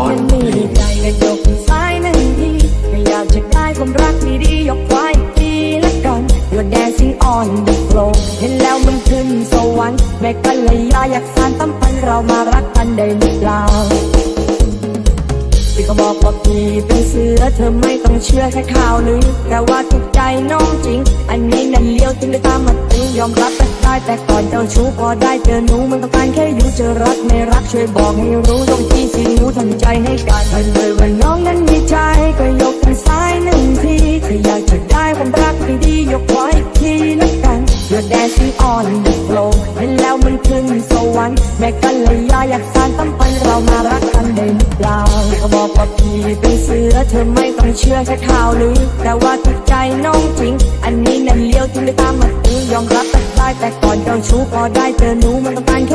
อนมีใจก็ยกสายหนึ่งทีก็อยากจะได้ความรักดีๆยกไวายทีละกัน You're นซิ่งออ on the floor เห็นแล้วมันขึ้นสวรรค์แม่กันเลยาอยากสานตั้มพันเรามารักกันได้หรือเปล่าพี่ก็บอกว่าพี่เป็นเสือเธอไม่ต้องเชื่อแค่ข่าวหรือแต่ว่าถูกใจน้องจริง อันนี้นั่นเลี้ยวจึงได้ตามมาตึงยอมรับแต่ได้แต่ก่อนเจ้าชู้พอได้เจอหนูมันต้องการแค่อยู่เจอรักไม่รักช่วยบอกให้รู้ต้อง หนูทำใจให้กันถ้าเลยว่าน้องนั้นมีใจก็ยกทางซ้ายหนึ่งทีถ้าอยากจะได้ความรักดีๆยกไว้อีกทีละกัน You're dancing on the floor เห็นแล้วมันขึ้นสวรรค์แม่กันเลยยาอยากสานตั้มพันเรามารักกันได้หรือเปล่าเขาบอกว่าพี่เป็นเสือเธอไม่ต้องเชื่อแค่ข่าวลือแต่ว่าถูกใจน้องจริง อันนี้นั่นเลี้ยวถึงได้ตามมาตื้อยอมรับแต่ได้แต่ก่อนเจ้าชู้พอได้เจอหนูมัน